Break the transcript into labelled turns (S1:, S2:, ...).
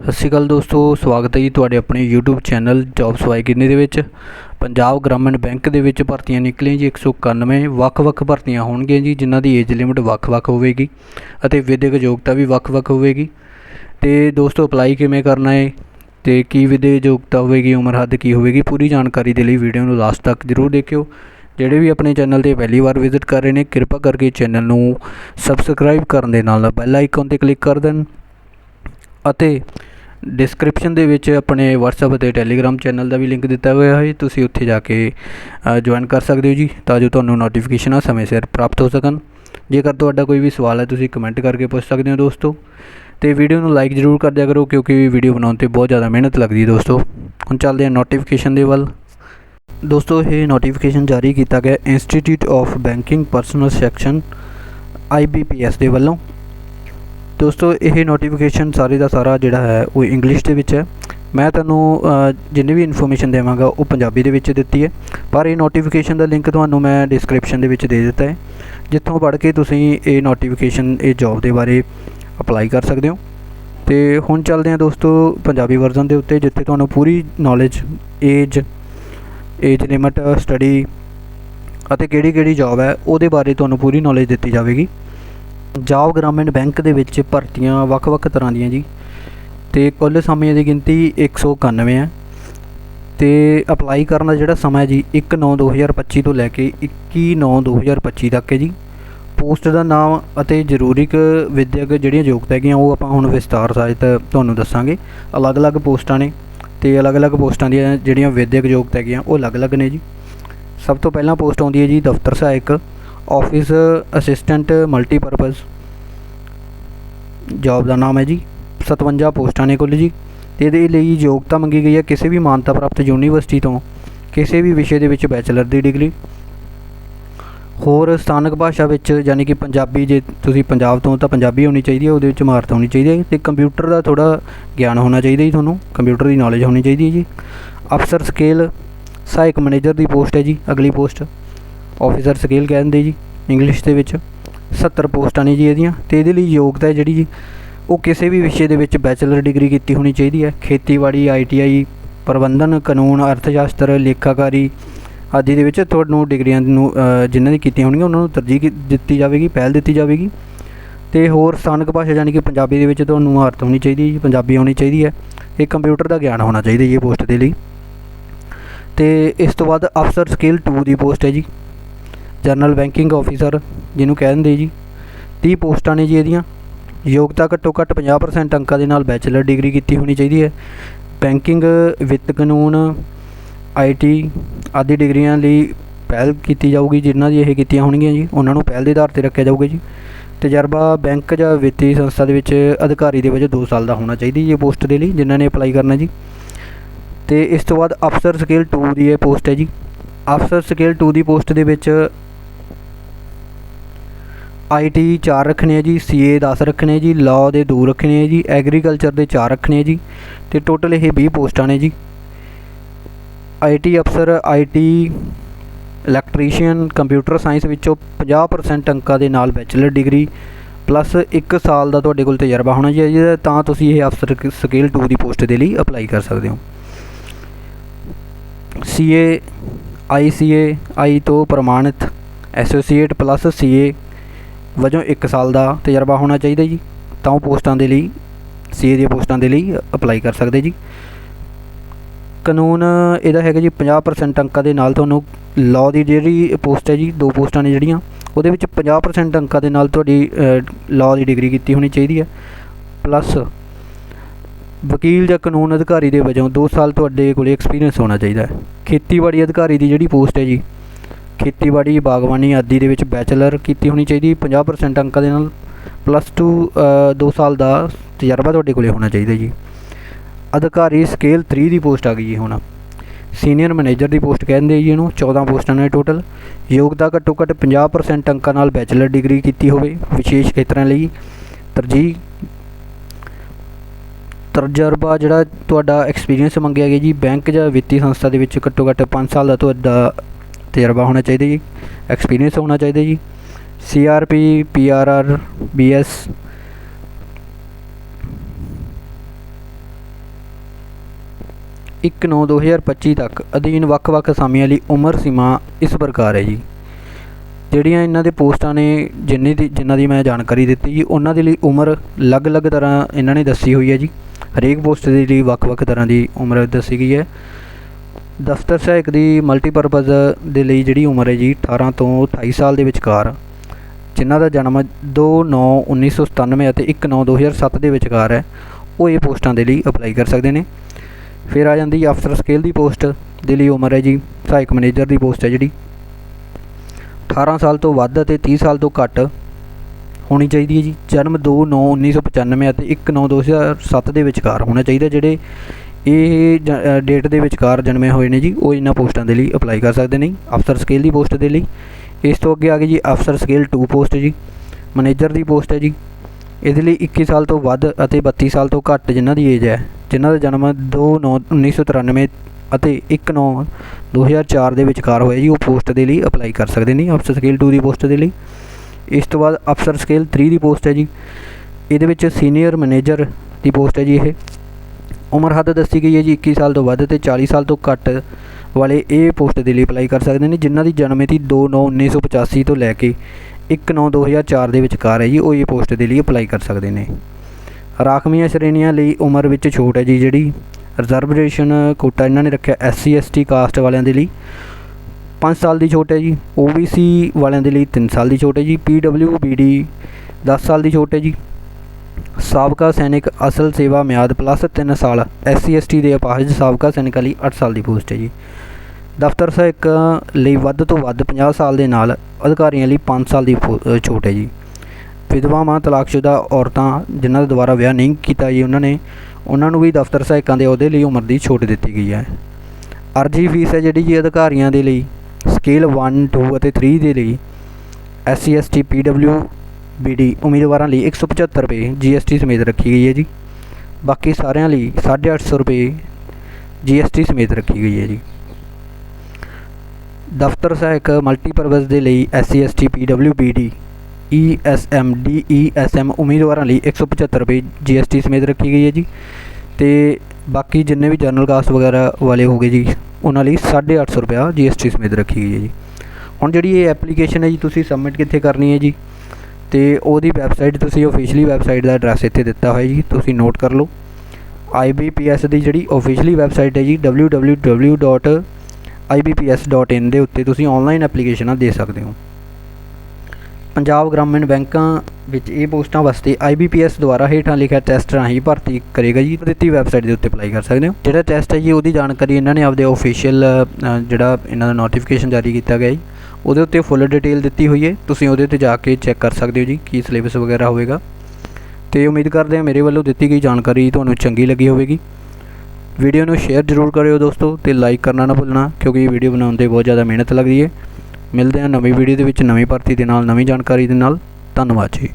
S1: ਸਤਿ ਸ਼੍ਰੀ ਅਕਾਲ ਦੋਸਤੋ, ਸਵਾਗਤ ਹੈ ਜੀ ਤੁਹਾਡੇ ਆਪਣੇ YouTube ਚੈਨਲ ਜੌਬਸ ਵਾਈ ਕਿੰਨੇ ਦੇ ਵਿੱਚ। ਪੰਜਾਬ ਗ੍ਰਾਮੀਣ ਬੈਂਕ ਦੇ ਵਿੱਚ ਭਰਤੀਆਂ ਨਿਕਲੀਆਂ ਜੀ 191 ਵੱਖ-ਵੱਖ ਭਰਤੀਆਂ ਹੋਣਗੀਆਂ ਜੀ, ਜਿਨ੍ਹਾਂ ਦੀ ਏਜ ਲਿਮਿਟ ਵੱਖ-ਵੱਖ ਹੋਵੇਗੀ ਅਤੇ ਵਿਦਿਅਕ ਯੋਗਤਾ ਵੀ ਵੱਖ-ਵੱਖ ਹੋਵੇਗੀ। ਤੇ ਦੋਸਤੋ ਅਪਲਾਈ ਕਿਵੇਂ ਕਰਨਾ ਹੈ ਤੇ ਕੀ ਵਿਦਿਅਕ ਯੋਗਤਾ ਹੋਵੇਗੀ, ਉਮਰ ਹੱਦ ਕੀ ਹੋਵੇਗੀ, ਪੂਰੀ ਜਾਣਕਾਰੀ ਦੇ ਲਈ ਵੀਡੀਓ ਨੂੰ ਲਾਸਟ ਤੱਕ ਜ਼ਰੂਰ ਦੇਖਿਓ। ਜਿਹੜੇ ਵੀ ਆਪਣੇ ਚੈਨਲ ਤੇ ਪਹਿਲੀ ਵਾਰ ਵਿਜ਼ਿਟ ਕਰ ਰਹੇ ਨੇ, ਕਿਰਪਾ ਕਰਕੇ ਚੈਨਲ ਨੂੰ ਸਬਸਕ੍ਰਾਈਬ ਕਰਨ ਦੇ ਨਾਲ ਬੈਲ ਆਈਕਨ ਤੇ ਕਲਿੱਕ ਕਰ ਦੇਣ ਅਤੇ ਡਿਸਕ੍ਰਿਪਸ਼ਨ ਦੇ ਵਿੱਚ ਆਪਣੇ ਵਟਸਐਪ ਅਤੇ ਟੈਲੀਗ੍ਰਾਮ ਚੈਨਲ ਦਾ ਵੀ ਲਿੰਕ ਦਿੱਤਾ ਹੋਇਆ ਹੈ। ਤੁਸੀਂ ਉੱਥੇ ਜਾ ਕੇ ਜੁਆਇਨ ਕਰ ਸਕਦੇ ਹੋ ਜੀ, ਤਾਂ ਜੋ ਤੁਹਾਨੂੰ ਨੋਟੀਫਿਕੇਸ਼ਨਾਂ ਸਮੇਂ ਸਿਰ ਪ੍ਰਾਪਤ ਹੋ ਸਕਣ। ਜੇਕਰ ਤੁਹਾਡਾ ਕੋਈ ਵੀ ਸਵਾਲ ਹੈ, ਤੁਸੀਂ ਕਮੈਂਟ ਕਰਕੇ ਪੁੱਛ ਸਕਦੇ ਹੋ ਦੋਸਤੋ। ਤੇ ਵੀਡੀਓ ਨੂੰ ਲਾਈਕ ਜ਼ਰੂਰ ਕਰ ਦਿਆ ਕਰੋ, ਕਿਉਂਕਿ ਵੀਡੀਓ ਬਣਾਉਣ ਤੇ ਬਹੁਤ ਜ਼ਿਆਦਾ ਮਿਹਨਤ ਲੱਗਦੀ ਹੈ ਦੋਸਤੋ। ਹੁਣ ਚੱਲਦੇ ਹਾਂ ਨੋਟੀਫਿਕੇਸ਼ਨ ਦੇ ਵੱਲ। ਦੋਸਤੋ, ਇਹ ਨੋਟੀਫਿਕੇਸ਼ਨ ਜਾਰੀ ਕੀਤਾ ਗਿਆ institute of banking personnel section IBPS ਦੇ ਵੱਲੋਂ। ਦੋਸਤੋ, ਇਹ ਨੋਟੀਫਿਕੇਸ਼ਨ ਸਾਰੇ ਦਾ ਸਾਰਾ ਜਿਹੜਾ ਹੈ, ਉਹ ਇੰਗਲਿਸ਼ ਦੇ ਵਿੱਚ ਹੈ। ਮੈਂ ਤੁਹਾਨੂੰ ਜਿੰਨੀ ਵੀ ਇਨਫੋਰਮੇਸ਼ਨ ਦੇਵਾਂਗਾ, ਉਹ ਪੰਜਾਬੀ ਦੇ ਵਿੱਚ ਦਿੱਤੀ ਹੈ। ਪਰ ਇਹ ਨੋਟੀਫਿਕੇਸ਼ਨ ਦਾ ਲਿੰਕ ਤੁਹਾਨੂੰ ਮੈਂ ਡਿਸਕ੍ਰਿਪਸ਼ਨ ਦੇ ਵਿੱਚ ਦੇ ਦਿੱਤਾ ਹੈ। ਜਿੱਥੋਂ ਪੜ੍ਹ ਕੇ ਤੁਸੀਂ ਇਹ ਨੋਟੀਫਿਕੇਸ਼ਨ ਇਹ ਜੌਬ ਦੇ ਬਾਰੇ ਅਪਲਾਈ ਕਰ ਸਕਦੇ ਹੋ। ਤੇ ਹੁਣ ਚੱਲਦੇ ਹਾਂ ਦੋਸਤੋ, ਪੰਜਾਬੀ ਵਰਜ਼ਨ ਦੇ ਉੱਤੇ, ਜਿੱਥੇ ਤੁਹਾਨੂੰ ਪੂਰੀ knowledge age age limit study ਅਤੇ ਕਿਹੜੀ ਕਿਹੜੀ ਜੌਬ ਹੈ, ਉਹਦੇ ਬਾਰੇ ਤੁਹਾਨੂੰ ਪੂਰੀ ਨੌਲੇਜ ਦਿੱਤੀ ਜਾਵੇਗੀ। ਪੰਜਾਬ ਗ੍ਰਾਮੀਣ ਬੈਂਕ ਦੇ ਵਿੱਚ ਭਰਤੀਆਂ ਵੱਖ-ਵੱਖ ਤਰ੍ਹਾਂ ਦੀਆਂ ਜੀ। ਤੇ ਕੁੱਲ ਸਮੇਂ ਦੀ ਗਿਣਤੀ 191 ਹੈ। ਤੇ ਅਪਲਾਈ ਕਰਨ ਦਾ ਜਿਹੜਾ ਸਮਾਂ ਹੈ ਜੀ 1/9/2025 ਤੋਂ ਲੈ ਕੇ 21/9/2025 ਤੱਕ ਹੈ ਜੀ। ਪੋਸਟ ਦਾ ਨਾਮ ਅਤੇ ਜ਼ਰੂਰੀ ਕ ਵਿਦਿਅਕ ਜਿਹੜੀਆਂ ਯੋਗਤਾ ਹੈਗੀਆਂ, ਉਹ ਆਪਾਂ ਹੁਣ ਵਿਸਤਾਰ ਸਹਿਤ ਤੁਹਾਨੂੰ ਦੱਸਾਂਗੇ। ਅਲੱਗ-ਅਲੱਗ ਪੋਸਟਾਂ ਨੇ ਤੇ ਅਲੱਗ-ਅਲੱਗ ਪੋਸਟਾਂ ਦੀਆਂ ਜਿਹੜੀਆਂ ਵਿਦਿਅਕ ਯੋਗਤਾ ਹੈਗੀਆਂ, ਉਹ ਅਲੱਗ-ਅਲੱਗ ਨੇ ਜੀ। ਸਭ ਤੋਂ ਪਹਿਲਾਂ ਪੋਸਟ ਆਉਂਦੀ ਹੈ ਜੀ ਦਫ਼ਤਰ ਸਹਾਇਕ। ਆਫਿਸ ਅਸਿਸਟੈਂਟ ਮਲਟੀਪਰਪਸ ਜੌਬ ਦਾ ਨਾਮ ਹੈ ਜੀ 57 ਪੋਸਟਾਂ ਨੇ ਕੁੱਲ ਜੀ। ਤੇ ਇਹਦੇ ਲਈ ਯੋਗਤਾ ਮੰਗੀ ਗਈ ਹੈ ਕਿਸੇ ਵੀ ਮਾਨਤਾ ਪ੍ਰਾਪਤ ਯੂਨੀਵਰਸਿਟੀ ਤੋਂ ਕਿਸੇ ਵੀ ਵਿਸ਼ੇ ਦੇ ਵਿੱਚ ਬੈਚਲਰ ਦੀ ਡਿਗਰੀ। ਹੋਰ ਸਥਾਨਕ ਭਾਸ਼ਾ ਵਿੱਚ ਯਾਨੀ ਕਿ ਪੰਜਾਬੀ ਜੇ ਤੁਸੀਂ ਪੰਜਾਬ ਤੋਂ ਤਾਂ ਪੰਜਾਬੀ ਹੋਣੀ ਚਾਹੀਦੀ ਹੈ, ਉਹਦੇ ਵਿੱਚ ਮਹਾਰਤ ਹੋਣੀ ਚਾਹੀਦੀ ਹੈ ਤੇ ਕੰਪਿਊਟਰ ਦਾ ਥੋੜਾ ਗਿਆਨ ਹੋਣਾ ਚਾਹੀਦਾ ਜੀ ਤੁਹਾਨੂੰ, ਕੰਪਿਊਟਰ ਦੀ ਨੌਲੇਜ ਹੋਣੀ ਚਾਹੀਦੀ ਹੈ ਜੀ। ਅਫਸਰ ਸਕੇਲ ਸਹਾਇਕ ਮੈਨੇਜਰ ਦੀ ਪੋਸਟ ਹੈ ਜੀ, ਅਗਲੀ ਪੋਸਟ ਆਫੀਸਰ ਸਕਿੱਲ ਕਹਿ ਦਿੰਦੇ ਜੀ ਇੰਗਲਿਸ਼ ਦੇ ਵਿੱਚ। 70 ਪੋਸਟਾਂ ਨੇ ਜੀ ਇਹਦੀਆਂ। ਤੇ ਇਹਦੇ ਲਈ ਯੋਗਤਾ ਹੈ ਜਿਹੜੀ ਜੀ ਉਹ ਕਿਸੇ ਵੀ ਵਿਸ਼ੇ ਦੇ ਵਿੱਚ ਬੈਚਲਰ ਡਿਗਰੀ ਕੀਤੀ ਹੋਣੀ ਚਾਹੀਦੀ ਹੈ। ਖੇਤੀਬਾੜੀ ਆਈਟੀਆਈ ਪ੍ਰਬੰਧਨ ਕਾਨੂੰਨ ਅਰਥਸ਼ਾਸਤਰ ਲੇਖਾਕਾਰੀ ਆਦਿ ਦੇ ਵਿੱਚ ਤੁਹਾਨੂੰ ਡਿਗਰੀਆਂ ਨੂੰ ਅ, ਜਿਨ੍ਹਾਂ ਦੀ ਕੀਤੀਆਂ ਹੋਣਗੀਆਂ ਉਹਨਾਂ ਨੂੰ ਤਰਜੀਹ ਦਿੱਤੀ ਜਾਵੇਗੀ ਪਹਿਲ ਦਿੱਤੀ ਜਾਵੇਗੀ। ਤੇ ਹੋਰ ਸਥਾਨਕ ਭਾਸ਼ਾ ਯਾਨੀ ਕਿ ਪੰਜਾਬੀ ਦੇ ਵਿੱਚ ਤੁਹਾਨੂੰ ਮਹਾਰਤ ਹੋਣੀ ਚਾਹੀਦੀ ਹੈ ਜੀ, ਪੰਜਾਬੀ ਆਉਣੀ ਚਾਹੀਦੀ ਹੈ। ਇਹ ਕੰਪਿਊਟਰ ਦਾ ਗਿਆਨ ਹੋਣਾ ਚਾਹੀਦਾ ਜੀ ਇਹ ਪੋਸਟ ਦੇ ਲਈ। ਤੇ ਇਸ ਤੋਂ ਬਾਅਦ ਅਫਸਰ ਸਕਿੱਲ 2 ਦੀ ਪੋਸਟ ਹੈ ਜੀ। ਜਨਰਲ ਬੈਂਕਿੰਗ ਆਫੀਸਰ ਜਿਹਨੂੰ ਕਹਿ ਦਿੰਦੇ ਜੀ 30 ਪੋਸਟਾਂ ਨੇ ਜੀ ਇਹਦੀਆਂ। ਯੋਗਤਾ ਘੱਟੋ ਘੱਟ 50% ਅੰਕਾਂ ਦੇ ਨਾਲ ਬੈਚਲਰ ਡਿਗਰੀ ਕੀਤੀ ਹੋਣੀ ਚਾਹੀਦੀ ਹੈ। ਬੈਂਕਿੰਗ ਵਿੱਤ ਕਾਨੂੰਨ ਆਈਟੀ ਆਦਿ ਡਿਗਰੀਆਂ ਲਈ ਪਹਿਲ ਕੀਤੀ ਜਾਊਗੀ, ਜਿਨ੍ਹਾਂ ਦੀ ਇਹ ਕੀਤੀਆਂ ਹੋਣਗੀਆਂ ਜੀ, ਉਹਨਾਂ ਨੂੰ ਪਹਿਲ ਦੇ ਆਧਾਰ ਤੇ ਰੱਖਿਆ ਜਾਊਗਾ ਜੀ। ਤਜਰਬਾ ਬੈਂਕ ਜਾਂ ਵਿੱਤੀ ਸੰਸਥਾ ਦੇ ਵਿੱਚ ਅਧਿਕਾਰੀ ਦੇ ਵਜੋਂ 2 ਸਾਲ ਦਾ ਹੋਣਾ ਚਾਹੀਦਾ ਜੀ ਇਹ ਪੋਸਟ ਦੇ ਲਈ, ਜਿਨ੍ਹਾਂ ਨੇ ਅਪਲਾਈ ਕਰਨਾ ਜੀ। ਤੇ ਇਸ ਤੋਂ ਬਾਅਦ ਅਫਸਰ ਸਕੇਲ 2 ਦੀ ਇਹ ਪੋਸਟ ਹੈ ਜੀ। ਅਫਸਰ ਸਕੇਲ 2 ਦੀ ਪੋਸਟ ਦੇ ਵਿੱਚ ਆਈਟੀ 4 ਰੱਖਣੇ ਆ ਜੀ, ਸੀਏ 10 ਰੱਖਣੇ ਜੀ, ਲਾਅ ਦੇ 2 ਰੱਖਣੇ ਆ ਜੀ, ਐਗਰੀਕਲਚਰ ਦੇ 4 ਰੱਖਣੇ ਜੀ ਤੇ ਟੋਟਲ ਇਹ 20 ਪੋਸਟਾਂ ਨੇ ਜੀ। ਆਈਟੀ ਅਫਸਰ, ਆਈਟੀ ਇਲੈਕਟ੍ਰੀਸ਼ੀਅਨ, ਕੰਪਿਊਟਰ ਸਾਇੰਸ ਵਿੱਚੋਂ 50% ਅੰਕਾਂ ਦੇ ਨਾਲ ਬੈਚਲਰ ਡਿਗਰੀ, ਪਲੱਸ 1 ਸਾਲ ਦਾ ਤੁਹਾਡੇ ਕੋਲ ਤਜਰਬਾ ਹੋਣਾ ਚਾਹੀਦਾ ਤਾਂ ਤੁਸੀਂ ਇਹ ਅਫਸਰ ਸਕੇਲ 2 ਦੀ ਪੋਸਟ ਦੇ ਲਈ ਅਪਲਾਈ ਕਰ ਸਕਦੇ ਹੋ। ਸੀਏ ਆਈਸੀਏ ਆਈ ਤੋਂ ਪ੍ਰਮਾਣਿਤ ਐਸੋਸੀਏਟ ਪਲੱਸ ਸੀਏ ਵਜੋਂ 1 ਸਾਲ ਦਾ ਤਜਰਬਾ ਹੋਣਾ ਚਾਹੀਦਾ ਜੀ। ਤਾਂ ਉਹ ਪੋਸਟਾਂ ਦੇ ਲਈ, ਸੀਏ ਦੀਆਂ ਪੋਸਟਾਂ ਦੇ ਲਈ ਅਪਲਾਈ ਕਰ ਸਕਦੇ ਜੀ। ਕਾਨੂੰਨ ਇਹਦਾ ਹੈਗਾ ਜੀ 50% ਅੰਕਾਂ ਦੇ ਨਾਲ ਤੁਹਾਨੂੰ ਲਾਅ ਦੀ ਜਿਹੜੀ ਪੋਸਟ ਹੈ ਜੀ, ਦੋ ਪੋਸਟਾਂ ਨੇ ਜਿਹੜੀਆਂ, ਉਹਦੇ ਵਿੱਚ 50% ਅੰਕਾਂ ਦੇ ਨਾਲ ਤੁਹਾਡੀ ਲਾਅ ਦੀ ਡਿਗਰੀ ਕੀਤੀ ਹੋਣੀ ਚਾਹੀਦੀ ਹੈ। ਪਲੱਸ ਵਕੀਲ ਜਾਂ ਕਾਨੂੰਨ ਅਧਿਕਾਰੀ ਦੇ ਵਜੋਂ 2 ਸਾਲ ਤੁਹਾਡੇ ਕੋਲ ਐਕਸਪੀਰੀਅੰਸ ਹੋਣਾ ਚਾਹੀਦਾ ਹੈ। ਖੇਤੀਬਾੜੀ ਅਧਿਕਾਰੀ ਦੀ ਜਿਹੜੀ ਪੋਸਟ ਹੈ ਜੀ ਖੇਤੀਬਾੜੀ ਬਾਗਬਾਨੀ ਆਦਿ ਦੇ ਵਿੱਚ ਬੈਚਲਰ ਕੀਤੀ ਹੋਣੀ ਚਾਹੀਦੀ 50% ਅੰਕਾਂ ਦੇ ਨਾਲ ਪਲੱਸ 2 2 ਸਾਲ ਦਾ ਤਜਰਬਾ ਤੁਹਾਡੇ ਕੋਲੇ ਹੋਣਾ ਚਾਹੀਦਾ ਜੀ। ਅਧਿਕਾਰੀ ਸਕੇਲ 3 ਦੀ ਪੋਸਟ ਆ ਗਈ ਜੀ ਹੁਣ। ਸੀਨੀਅਰ ਮੈਨੇਜਰ ਦੀ ਪੋਸਟ ਕਹਿੰਦੇ ਜੀ ਇਹਨੂੰ 14 ਪੋਸਟਾਂ ਨੇ ਟੋਟਲ ਯੋਗਤਾ ਘੱਟੋ ਘੱਟ 50% ਅੰਕਾਂ ਨਾਲ ਬੈਚਲਰ ਡਿਗਰੀ ਕੀਤੀ ਹੋਵੇ, ਵਿਸ਼ੇਸ਼ ਖੇਤਰਾਂ ਲਈ। ਤਰਜੀਹ, ਤਜਰਬਾ ਜਿਹੜਾ ਤੁਹਾਡਾ ਐਕਸਪੀਰੀਅੰਸ ਮੰਗਿਆ ਗਿਆ ਜੀ ਬੈਂਕ ਜਾਂ ਵਿੱਤੀ ਸੰਸਥਾ ਦੇ ਵਿੱਚ ਘੱਟੋ ਘੱਟ 5 ਸਾਲ ਦਾ ਤੁਹਾਡਾ ਤਜਰਬਾ ਹੋਣਾ ਚਾਹੀਦਾ ਜੀ ਐਕਸਪੀਰੀਅੰਸ ਹੋਣਾ ਚਾਹੀਦਾ ਜੀ। ਸੀਆਰਪੀ ਪੀਆਰਆਰ ਬੀਐਸ 1/9/2025 ਤੱਕ ਅਧੀਨ ਵੱਖ-ਵੱਖ ਅਸਾਮੀਆਂ ਲਈ ਉਮਰ ਸੀਮਾ ਇਸ ਪ੍ਰਕਾਰ ਹੈ ਜੀ। ਜਿਹੜੀਆਂ ਇਹਨਾਂ ਦੇ ਪੋਸਟਾਂ ਨੇ, ਜਿੰਨੀ ਦੀ ਜਿਨ੍ਹਾਂ ਦੀ ਮੈਂ ਜਾਣਕਾਰੀ ਦਿੱਤੀ ਜੀ, ਉਹਨਾਂ ਦੇ ਲਈ ਉਮਰ ਅਲੱਗ-ਅਲੱਗ ਤਰ੍ਹਾਂ ਇਹਨਾਂ ਨੇ ਦੱਸੀ ਹੋਈ ਹੈ ਜੀ। ਹਰੇਕ ਪੋਸਟ ਦੇ ਲਈ ਵੱਖ-ਵੱਖ ਤਰ੍ਹਾਂ ਦੀ ਉਮਰ ਦੱਸੀ ਗਈ ਹੈ। ਦਫ਼ਤਰ ਸਹਾਇਕ ਦੀ ਮਲਟੀਪਰਪਜ਼ ਦੇ ਲਈ ਜਿਹੜੀ ਉਮਰ ਹੈ ਜੀ 18 ਤੋਂ 28 ਸਾਲ ਦੇ ਵਿਚਕਾਰ, ਜਿਨ੍ਹਾਂ ਦਾ ਜਨਮ 2/9/1997 ਅਤੇ 1/9/2007 ਦੇ ਵਿਚਕਾਰ ਹੈ, ਉਹ ਇਹ ਪੋਸਟਾਂ ਦੇ ਲਈ ਅਪਲਾਈ ਕਰ ਸਕਦੇ ਨੇ। ਫਿਰ ਆ ਜਾਂਦੀ ਅਫਸਰ ਸਕੇਲ ਦੀ ਪੋਸਟ ਦੇ ਲਈ ਉਮਰ ਹੈ ਜੀ, ਸਹਾਇਕ ਮੈਨੇਜਰ ਦੀ ਪੋਸਟ ਹੈ ਜਿਹੜੀ। 18 ਸਾਲ ਤੋਂ ਵੱਧ ਅਤੇ 30 ਸਾਲ ਤੋਂ ਘੱਟ ਹੋਣੀ ਚਾਹੀਦੀ ਹੈ ਜੀ, ਜਨਮ 2/9/1995 ਅਤੇ 1/9/2007 ਦੇ ਵਿਚਕਾਰ ਹੋਣਾ ਚਾਹੀਦਾ, ਜਿਹੜੇ ਇਹ ਡੇਟ ਦੇ ਵਿਚਕਾਰ ਜਨਮੇ ਹੋਏ ਨੇ ਜੀ, ਉਹ ਇਹਨਾਂ ਪੋਸਟਾਂ ਦੇ ਲਈ ਅਪਲਾਈ ਕਰ ਸਕਦੇ ਨੇ ਅਫਸਰ ਸਕੇਲ ਦੀ ਪੋਸਟ ਦੇ ਲਈ। ਇਸ ਤੋਂ ਅੱਗੇ ਆ ਗਈ ਜੀ ਅਫਸਰ ਸਕੇਲ 2 ਪੋਸਟ ਜੀ ਮੈਨੇਜਰ ਦੀ ਪੋਸਟ ਹੈ ਜੀ। ਇਹਦੇ ਲਈ 21 ਸਾਲ ਤੋਂ ਵੱਧ ਅਤੇ 32 ਸਾਲ ਤੋਂ ਘੱਟ ਜਿਨ੍ਹਾਂ ਦੀ ਏਜ ਹੈ, ਜਿਨ੍ਹਾਂ ਦਾ ਜਨਮ 2/9/1993 ਅਤੇ 1/9/2004 ਦੇ ਵਿਚਕਾਰ ਹੋਇਆ ਜੀ, ਉਹ ਪੋਸਟ ਦੇ ਲਈ ਅਪਲਾਈ ਕਰ ਸਕਦੇ ਨੇ ਅਫਸਰ ਸਕੇਲ 2 ਦੀ ਪੋਸਟ ਦੇ ਲਈ। ਇਸ ਤੋਂ ਬਾਅਦ ਅਫਸਰ ਸਕੇਲ 3 ਦੀ ਪੋਸਟ ਹੈ ਜੀ। ਇਹਦੇ ਵਿੱਚ ਸੀਨੀਅਰ ਮੈਨੇਜਰ ਦੀ ਪੋਸਟ ਹੈ ਜੀ ਇਹ। ਉਮਰ ਹੱਦ ਦੱਸੀ ਗਈ ਹੈ ਜੀ 21 ਸਾਲ ਤੋਂ ਵੱਧ ਤੇ 40 ਸਾਲ ਤੋਂ ਘੱਟ ਵਾਲੇ ਇਹ ਪੋਸਟ ਦੇ ਲਈ ਅਪਲਾਈ ਕਰ ਸਕਦੇ ਨੇ, ਜਿਨ੍ਹਾਂ ਦੀ ਜਨਮ ਮਿਤੀ 2/9/1985 ਤੋਂ ਲੈ ਕੇ 1/9/2004 ਦੇ ਵਿਚਕਾਰ ਹੈ ਜੀ, ਉਹ ਇਹ ਪੋਸਟ ਦੇ ਲਈ ਅਪਲਾਈ ਕਰ ਸਕਦੇ ਨੇ। ਰਾਖਵੀਆਂ ਸ਼੍ਰੇਣੀਆਂ ਲਈ ਉਮਰ ਵਿੱਚ ਛੋਟ ਹੈ ਜੀ, ਜਿਹੜੀ ਰਿਜ਼ਰਵੇਸ਼ਨ ਕੋਟਾ ਇਹਨਾਂ ਨੇ ਰੱਖਿਆ ਐਸਸੀ ਐਸਟੀ ਕਾਸਟ ਵਾਲਿਆਂ ਦੇ ਲਈ। 5 ਸਾਲ ਦੀ ਛੋਟ ਹੈ ਜੀ OBC ਵਾਲਿਆਂ ਦੇ ਲਈ 3 ਸਾਲ ਦੀ ਛੋਟ ਹੈ ਜੀ PWBD 10 ਸਾਲ ਦੀ ਛੋਟ ਹੈ ਜੀ। ਸਾਬਕਾ ਸੈਨਿਕ ਅਸਲ ਸੇਵਾ ਮਿਆਦ ਪਲੱਸ 3 ਸਾਲ ਐਸਸੀ ਐਸਟੀ ਦੇ ਅਪਾਹਜ ਸਾਬਕਾ ਸੈਨਿਕਾਂ ਲਈ 8 ਸਾਲ ਦੀ ਪੋਸਟ ਹੈ ਜੀ। ਦਫ਼ਤਰ ਸਹਾਇਕ ਲਈ ਵੱਧ ਤੋਂ ਵੱਧ 50 ਸਾਲ ਦੇ ਨਾਲ ਅਧਿਕਾਰੀਆਂ ਲਈ 5 ਸਾਲ ਦੀ ਪੋ- ਛੋਟ ਹੈ ਜੀ। ਵਿਧਵਾਵਾਂ, ਤਲਾਕਸ਼ੁਦਾ ਔਰਤਾਂ ਜਿਨ੍ਹਾਂ ਦੇ ਦੁਆਰਾ ਵਿਆਹ ਨਹੀਂ ਕੀਤਾ ਜੀ ਉਹਨਾਂ ਨੇ, ਉਹਨਾਂ ਨੂੰ ਵੀ ਦਫ਼ਤਰ ਸਹਾਇਕਾਂ ਦੇ ਅਹੁਦੇ ਲਈ ਉਮਰ ਦੀ ਛੋਟ ਦਿੱਤੀ ਗਈ ਹੈ। ਅਰਜੀ ਫੀਸ ਹੈ ਜਿਹੜੀ ਜੀ ਅਧਿਕਾਰੀਆਂ ਦੇ ਲਈ, ਸਕੇਲ 1 2 ਅਤੇ 3 ਦੇ ਲਈ ਐਸਸੀ ਐਸਟੀ ਪੀਡਬਲਿਊ ਬੀਡੀ ਉਮੀਦਵਾਰਾਂ ਲਈ 175 ਰੁਪਏ ਜੀਐਸਟੀ ਸਮੇਤ ਰੱਖੀ ਗਈ ਹੈ ਜੀ। ਬਾਕੀ ਸਾਰਿਆਂ ਲਈ 850 ਰੁਪਏ ਜੀਐਸਟੀ ਸਮੇਤ ਰੱਖੀ ਗਈ ਹੈ ਜੀ। ਦਫ਼ਤਰ ਸਹਾਇਕ ਮਲਟੀਪਰਪਜ਼ ਦੇ ਲਈ SC ST PW BD ESM DESM ਉਮੀਦਵਾਰਾਂ ਲਈ 175 ਰੁਪਏ ਜੀਐਸਟੀ ਸਮੇਤ ਰੱਖੀ ਗਈ ਹੈ ਜੀ। ਤੇ ਬਾਕੀ ਜਿੰਨੇ ਵੀ ਜਨਰਲ ਕਾਸਟ ਵਗੈਰਾ ਵਾਲੇ ਹੋਗੇ ਜੀ, ਉਹਨਾਂ ਲਈ 850 ਰੁਪਏ ਜੀਐਸਟੀ ਸਮੇਤ ਰੱਖੀ ਗਈ ਹੈ ਜੀ। ਹੁਣ ਜਿਹੜੀ ਇਹ ਐਪਲੀਕੇਸ਼ਨ ਹੈ ਜੀ, ਤੁਸੀਂ ਸਬਮਿਟ ਕਿੱਥੇ ਕਰਨੀ ਹੈ ਜੀ? ਅਤੇ ਉਹਦੀ ਵੈਬਸਾਈਟ ਤੁਸੀਂ ਓਫੀਸ਼ੀਅਲੀ ਵੈਬਸਾਈਟ ਦਾ ਐਡਰੈਸ ਇੱਥੇ ਦਿੱਤਾ ਹੋਇਆ ਜੀ, ਤੁਸੀਂ ਨੋਟ ਕਰ ਲਓ। ਐੱਸ ਦੀ ਜਿਹੜੀ ਓਫੀਸ਼ੀਅਲੀ ਵੈਬਸਾਈਟ ਹੈ ਜੀ W W W dot I B P S dot in ਦੇ ਉੱਤੇ ਤੁਸੀਂ ਔਨਲਾਈਨ ਐਪਲੀਕੇਸ਼ਨਾਂ ਦੇ ਸਕਦੇ ਹੋ। ਪੰਜਾਬ ਗ੍ਰਾਮੀਣ ਬੈਂਕਾਂ ਵਿੱਚ ਇਹ ਪੋਸਟਾਂ ਵਾਸਤੇ IBPS ਦੁਆਰਾ ਹੇਠਾਂ ਲਿਖਿਆ ਟੈਸਟ ਰਾਹੀਂ ਭਰਤੀ ਕਰੇਗਾ ਜੀ ਦਿੱਤੀ ਵੈਬਸਾਈਟ ਦੇ ਉੱਤੇ ਅਪਲਾਈ ਕਰ ਸਕਦੇ ਹੋ। ਜਿਹੜਾ ਟੈਸਟ ਹੈ ਜੀ, ਉਹਦੀ ਜਾਣਕਾਰੀ ਇਹਨਾਂ ਨੇ ਆਪਦੇ ਆਫੀਸ਼ੀਅਲ ਜਿਹੜਾ ਇਹਨਾਂ ਦਾ ਨੋਟੀਫਿਕੇਸ਼ਨ ਜਾਰੀ ਕੀਤਾ ਗਿਆ ਜੀ। ਉਹਦੇ ਉੱਤੇ ਫੁੱਲ ਡਿਟੇਲ ਦਿੱਤੀ ਹੋਈ ਹੈ। ਤੁਸੀਂ ਉਹਦੇ ਤੇ ਜਾ ਕੇ ਚੈੱਕ ਕਰ ਸਕਦੇ ਹੋ ਜੀ, ਕੀ ਸਿਲੇਬਸ ਵਗੈਰਾ ਹੋਵੇਗਾ। ਤੇ ਉਮੀਦ ਕਰਦੇ ਹਾਂ ਮੇਰੇ ਵੱਲੋਂ ਦਿੱਤੀ ਗਈ ਜਾਣਕਾਰੀ ਤੁਹਾਨੂੰ ਚੰਗੀ ਲੱਗੀ ਹੋਵੇਗੀ। ਵੀਡੀਓ ਨੂੰ ਸ਼ੇਅਰ ਜ਼ਰੂਰ ਕਰਿਓ ਦੋਸਤੋ ਤੇ ਲਾਈਕ ਕਰਨਾ ਨਾ ਭੁੱਲਣਾ, ਕਿਉਂਕਿ ਵੀਡੀਓ ਬਣਾਉਣ ਤੇ ਬਹੁਤ ਜ਼ਿਆਦਾ ਮਿਹਨਤ ਲੱਗਦੀ ਹੈ। ਮਿਲਦੇ ਹਾਂ ਨਵੀਂ ਵੀਡੀਓ ਦੇ ਵਿੱਚ ਨਵੀਂ ਭਰਤੀ ਦੇ ਨਾਲ, ਨਵੀਂ ਜਾਣਕਾਰੀ ਦੇ ਨਾਲ। ਧੰਨਵਾਦ ਜੀ।